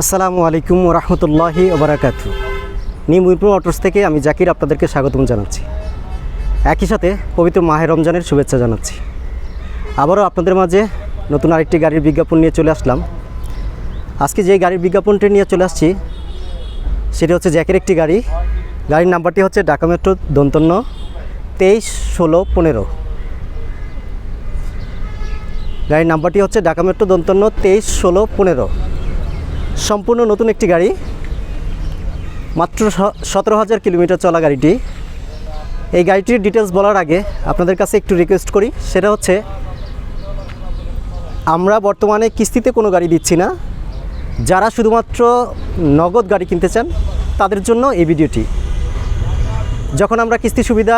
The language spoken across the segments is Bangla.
আসসালামু আলাইকুম রহমতুল্লাহি ওবরাকাতু। নিউ মিরপুর মোটরস থেকে আমি জাকির আপনাদেরকে স্বাগতম জানাচ্ছি। একই সাথে পবিত্র মাহে রমজানের শুভেচ্ছা জানাচ্ছি। আবারও আপনাদের মাঝে নতুন আরেকটি গাড়ির বিজ্ঞাপন নিয়ে চলে আসলাম। আজকে যে গাড়ির বিজ্ঞাপনটি নিয়ে চলে আসছি, সেটি হচ্ছে জ্যাকের একটি গাড়ি। গাড়ির নাম্বারটি হচ্ছে ঢাকা মেট্রো দন্তন্য তেইশ ষোলো পনেরো। গাড়ির নাম্বারটি হচ্ছে ঢাকা মেট্রো দন্তন্য তেইশ ষোলো পনেরো। সম্পূর্ণ নতুন একটি গাড়ি। মাত্র সতেরো হাজার কিলোমিটার চলা গাড়িটি। এই গাড়িটির ডিটেলস বলার আগে আপনাদের কাছে একটু রিকোয়েস্ট করি। সেটা হচ্ছে, আমরা বর্তমানে কিস্তিতে কোনো গাড়ি দিচ্ছি না। যারা শুধুমাত্র নগদ গাড়ি কিনতে চান, তাদের জন্য এই ভিডিওটি। যখন আমরা কিস্তি সুবিধা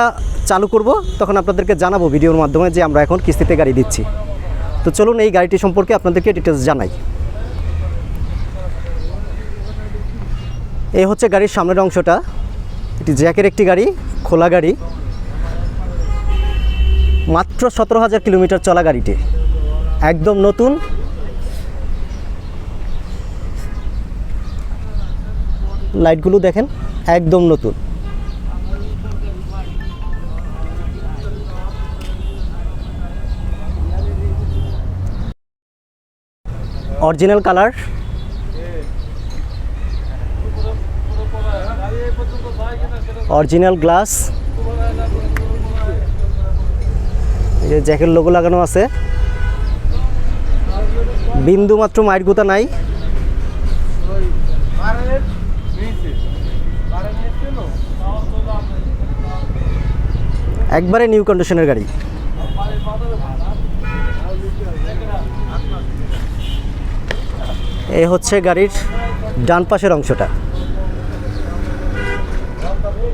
চালু করব, তখন আপনাদেরকে জানাব ভিডিওর মাধ্যমে যে আমরা এখন কিস্তিতে গাড়ি দিচ্ছি। তো চলুন এই গাড়িটি সম্পর্কে আপনাদেরকে ডিটেলস জানাই। এই হচ্ছে গাড়ির সামনের অংশটা। এটি জ্যাকের একটি গাড়ি, খোলা গাড়ি। মাত্র সতেরো হাজার কিলোমিটার চলা গাড়িটি। একদম নতুন। লাইটগুলো দেখেন, একদম নতুন। Original colour original glass. এই যে জ্যাকের লোগো লাগানো আছে। বিন্দু মাত্র মাইট গোতা নাই। একবারে নিউ কন্ডিশনের গাড়ি। এ হচ্ছে গাড়ির ডান পাশের অংশটা।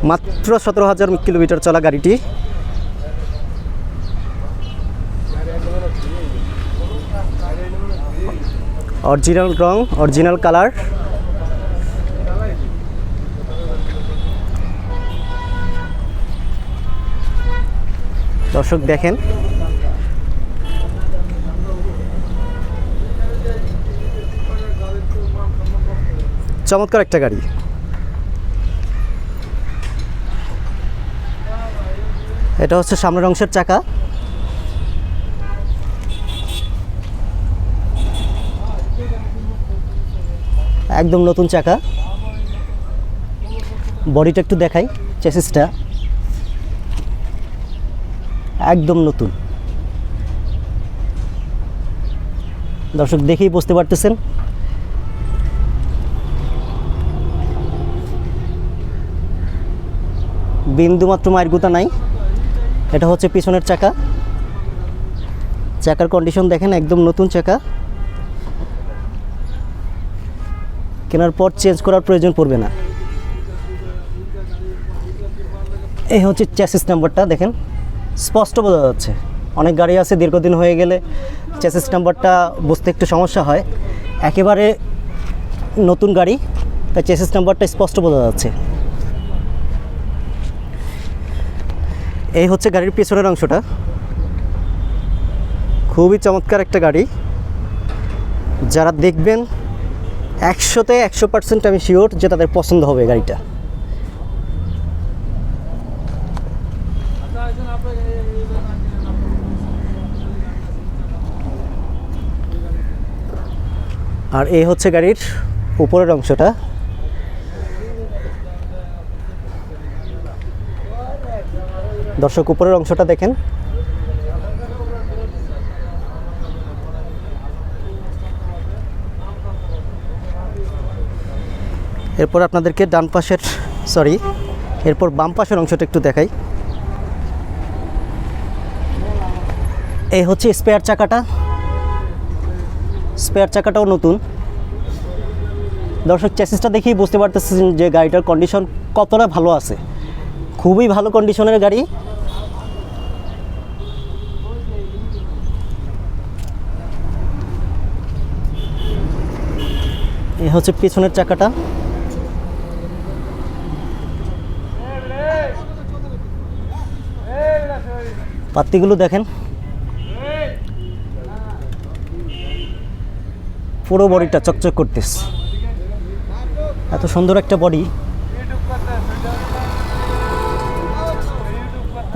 মাত্র সতেরো হাজার কিলোমিটার চলা গাড়িটি। অরিজিনাল রং, অরিজিনাল কালার। দর্শক দেখেন। চমৎকার একটা গাড়ি। এটা হচ্ছে সামনের অংশের চাকা। একদম নতুন চাকা। বডিটা একটু দেখাই, চেসিসটা। একদম নতুন। দর্শক দেখেই বুঝতে পারতেছেন। বিন্দুমাত্র মায়ের গুতা নাই। এটা হচ্ছে পিছনের চাকা। চাকার কন্ডিশন দেখেন, একদম নতুন চাকা। কেনার পর চেঞ্জ করার প্রয়োজন পড়বে না। এই হচ্ছে চ্যাসিস নাম্বারটা দেখেন। স্পষ্ট বোঝা যাচ্ছে। অনেক গাড়ি আছে, দীর্ঘদিন হয়ে গেলে চ্যাসিস নাম্বারটা বুঝতে একটু সমস্যা হয়। একেবারে নতুন গাড়ি, তাই চ্যাসিস নাম্বারটা স্পষ্ট বোঝা যাচ্ছে। এই হচ্ছে গাড়ির পেছনের অংশটা। খুবই চমৎকার একটা গাড়ি। যারা দেখবেন একশোতে একশো পার্সেন্ট আমি শিওর যে তাদের পছন্দ হবে গাড়িটা। আর এই হচ্ছে গাড়ির উপরের অংশটা। দর্শক, উপরের অংশটা দেখেন। এরপর আপনাদেরকে ডান পাশের সরি এরপর বাম পাশের অংশটা একটু দেখাই। এই হচ্ছে স্পেয়ার চাকাটা। স্পেয়ার চাকাটাও নতুন। দর্শক চ্যাসিসটা দেখেই বুঝতে পারতেছেন যে গাড়িটার কন্ডিশন কতটা ভালো আছে। খুবই ভালো কন্ডিশনের গাড়ি। হচ্ছে পিছনের চাকাটা। পাত্তিগুলো দেখেন। পুরো বডিটা চকচক করতেছে। এত সুন্দর একটা বডি।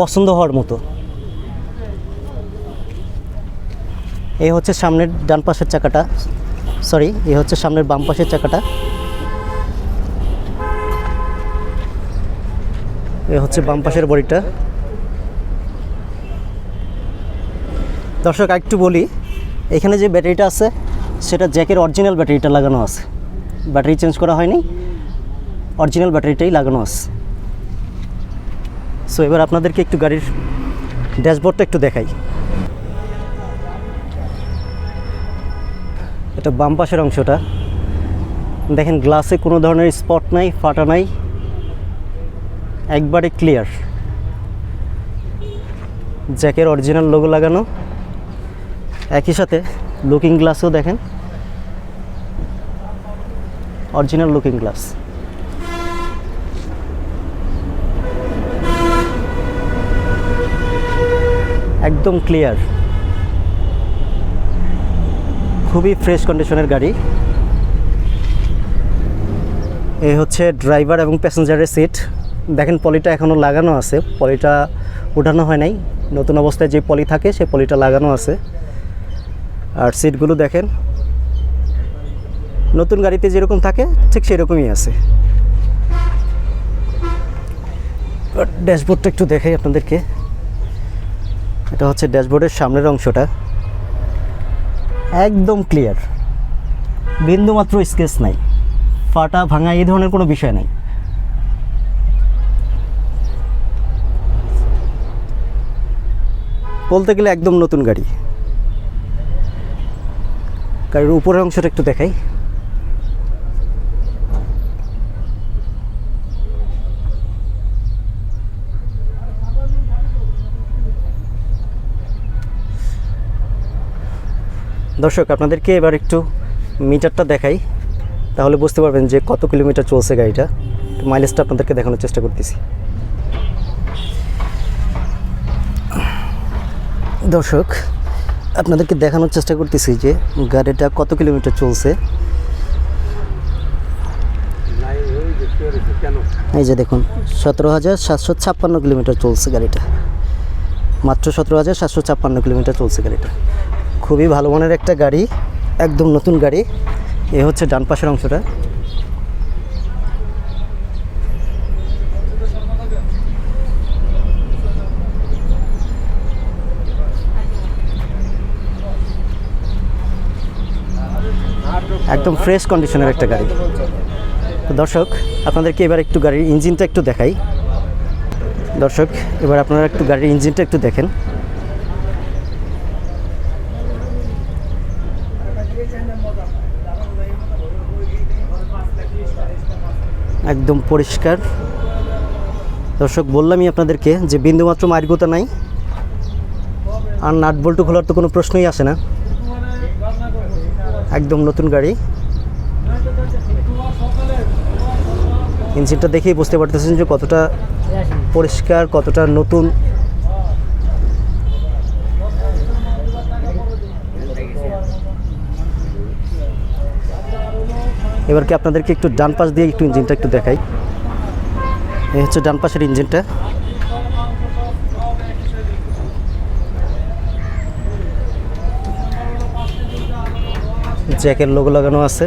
পছন্দ হওয়ার মতো। এই হচ্ছে সামনের ডান পাশের চাকাটা। সরি এই হচ্ছে সামনের বাম পাশের চাকাটা। এ হচ্ছে বাম পাশের বডিটা। দর্শক একটু বলি, এখানে যে ব্যাটারিটা আছে, সেটা জ্যাকের অরিজিনাল ব্যাটারিটা লাগানো আছে। ব্যাটারি চেঞ্জ করা হয়নি অরিজিনাল ব্যাটারিটাই লাগানো আছে। সো এবার আপনাদেরকে একটু গাড়ির ড্যাশবোর্ডটা একটু দেখাই। এটা বাম পাশের অংশটা। দেখেন গ্লাসে কোনো ধরনের স্পট নাই, ফাটা নাই। একবারে ক্লিয়ার জ্যাকের অরিজিনাল লোগো লাগানো। একই সাথে লুকিং গ্লাসও দেখেন। অরিজিনাল লুকিং গ্লাস একদম ক্লিয়ার খুবই ফ্রেশ কন্ডিশনের গাড়ি। এই হচ্ছে ড্রাইভার এবং প্যাসেঞ্জারের সিট দেখেন পলিটা এখনও লাগানো আছে। পলিটা উঠানো হয় নাই। নতুন অবস্থায় যে পলি থাকে, সেই পলিটা লাগানো আছে। আর সিটগুলো দেখেন। নতুন গাড়িতে যেরকম থাকে, ঠিক সেরকমই আছে। ড্যাশবোর্ডটা একটু দেখাই আপনাদেরকে। এটা হচ্ছে ড্যাশবোর্ডের সামনের অংশটা। একদম ক্লিয়ার বিন্দুমাত্র স্কেচ নাই। ফাটা ভাঙা এই ধরনের কোনো বিষয় নাই। বলতে গেলে একদম নতুন গাড়ি। গাড়ির উপরের অংশটা একটু দেখাই। দর্শক, আপনাদেরকে এবার একটু মিটারটা দেখাই। তাহলে বুঝতে পারবেন যে কত কিলোমিটার চলছে গাড়িটা। মাইলেজটা আপনাদেরকে দেখানোর চেষ্টা করতেছি। দর্শক, আপনাদেরকে দেখানোর চেষ্টা করতেছি যে গাড়িটা কত কিলোমিটার চলছে। এই যে দেখুন, সতেরো হাজার সাতশো ছাপ্পান্ন কিলোমিটার চলছে গাড়িটা। মাত্র সতেরো হাজার সাতশো ছাপ্পান্ন কিলোমিটার চলছে গাড়িটা। খুবই ভালো মানের একটা গাড়ি, একদম নতুন গাড়ি। এ হচ্ছে ডান পাশের অংশটা। একদম ফ্রেশ কন্ডিশনের একটা গাড়ি। দর্শক, আপনাদেরকে এবার একটু গাড়ির ইঞ্জিনটা একটু দেখাই। দর্শক, এবার আপনারা একটু গাড়ির ইঞ্জিনটা একটু দেখেন। একদম পরিষ্কার। দর্শক, বললামই আপনাদেরকে যে বিন্দুমাত্র মার্গতা নাই। আর নাট বল্টু খোলার তো কোনো প্রশ্নই আসে না। একদম নতুন গাড়ি। ইঞ্জিনটা দেখেই বুঝতে পারতেছেন যে কতটা পরিষ্কার, কতটা নতুন। এবার কি আপনাদেরকে একটু ডান পাশ দিয়ে একটু ইঞ্জিনটা একটু দেখাই। এই হচ্ছে ডান পাশের ইঞ্জিনটা জ্যাকের লোগো লাগানো আছে।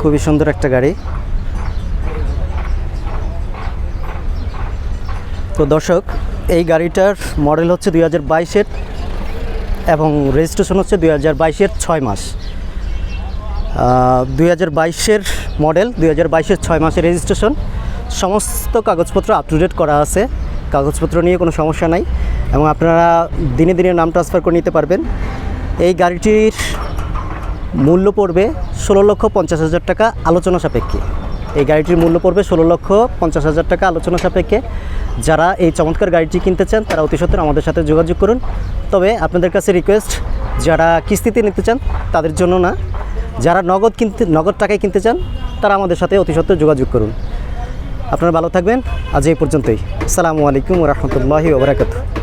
খুবই সুন্দর একটা গাড়ি। তো দর্শক এই গাড়িটার মডেল হচ্ছে দুই হাজার বাইশের এবং রেজিস্ট্রেশন হচ্ছে দুই হাজার বাইশের ছয় মাস। দুই হাজার বাইশের মডেল, দুই হাজার বাইশের ছয় মাসের রেজিস্ট্রেশন, সমস্ত কাগজপত্র আপ টু ডেট করা আছে। কাগজপত্র নিয়ে কোনো সমস্যা নাই এবং আপনারা দিনে দিনে নাম ট্রান্সফার করে নিতে পারবেন। এই গাড়িটির মূল্য পড়বে ষোলো লক্ষ পঞ্চাশ হাজার টাকা আলোচনা সাপেক্ষে। এই গাড়িটির মূল্য পড়বে ষোলো লক্ষ পঞ্চাশ হাজার টাকা আলোচনা সাপেক্ষে। যারা এই চমৎকার গাড়িটি কিনতে চান, তারা অতি সত্তর আমাদের সাথে যোগাযোগ করুন। তবে আপনাদের কাছে রিকোয়েস্ট যারা কিস্তিতে নিতে চান, তাদের জন্য না। যারা নগদ কিনতে, নগদ টাকায় কিনতে চান, তারা আমাদের সাথে অতি সত্তর যোগাযোগ করুন। আপনারা ভালো থাকবেন। আজ এই পর্যন্তই। আসসালামু আলাইকুম রহমতুল্লাহি ওবরাকাতু